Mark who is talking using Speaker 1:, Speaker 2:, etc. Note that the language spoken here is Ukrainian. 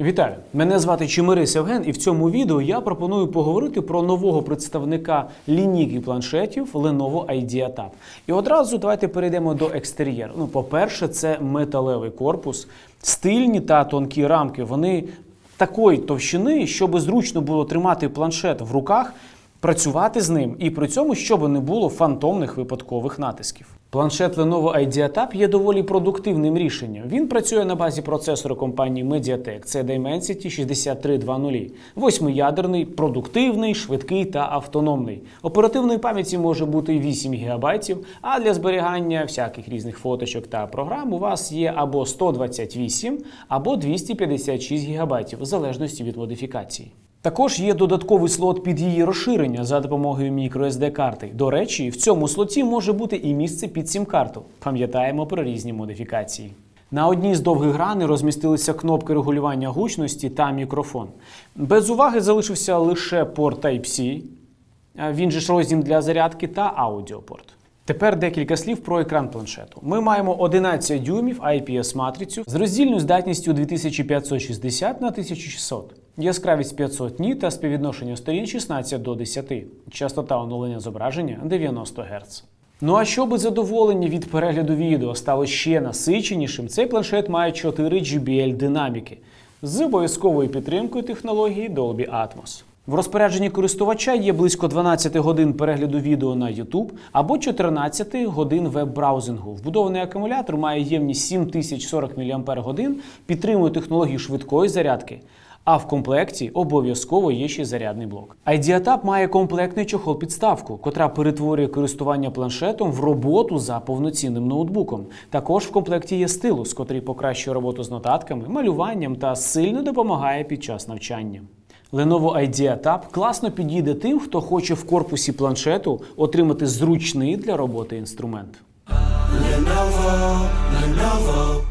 Speaker 1: Вітаю! Мене звати Чимирис Євген, і в цьому відео я пропоную поговорити про нового представника лінійки планшетів Lenovo IdeaTab. І одразу давайте перейдемо до екстер'єру. Ну, по-перше, це металевий корпус, стильні та тонкі рамки. Вони такої товщини, щоб зручно було тримати планшет в руках, працювати з ним, і при цьому, щоб не було фантомних випадкових натисків. Планшет Lenovo IdeaTab є доволі продуктивним рішенням. Він працює на базі процесора компанії Mediatek. Це Dimensity 6320. Восьмиядерний, продуктивний, швидкий та автономний. Оперативної пам'яті може бути 8 ГБ, а для зберігання всяких різних фоточок та програм у вас є або 128, або 256 ГБ, в залежності від модифікації. Також є додатковий слот під її розширення за допомогою microSD карти. До речі, в цьому слоті може бути і місце під сім-карту. Пам'ятаємо про різні модифікації. На одній з довгих граней розмістилися кнопки регулювання гучності та мікрофон. Без уваги залишився лише порт Type-C, він же ж розім для зарядки та аудіопорт. Тепер декілька слів про екран планшету. Ми маємо 11 дюймів IPS матрицю з роздільною здатністю 2560 на 1600, яскравість 500 ні та співвідношення сторін 16 до 10, частота оновлення зображення 90 Гц. Ну а щоб задоволення від перегляду відео стало ще насиченішим, цей планшет має 4 GBL динаміки з обов'язковою підтримкою технології Dolby Atmos. В розпорядженні користувача є близько 12 годин перегляду відео на YouTube або 14 годин веб-браузингу. Вбудований акумулятор має ємність 7040 мАч, підтримує технологію швидкої зарядки. А в комплекті обов'язково є ще зарядний блок. IdeaTab має комплектний чохол-підставку, котра перетворює користування планшетом в роботу за повноцінним ноутбуком. Також в комплекті є стилус, котрий покращує роботу з нотатками, малюванням та сильно допомагає під час навчання. Lenovo IdeaTab класно підійде тим, хто хоче в корпусі планшету отримати зручний для роботи інструмент.
Speaker 2: Lenovo, Lenovo.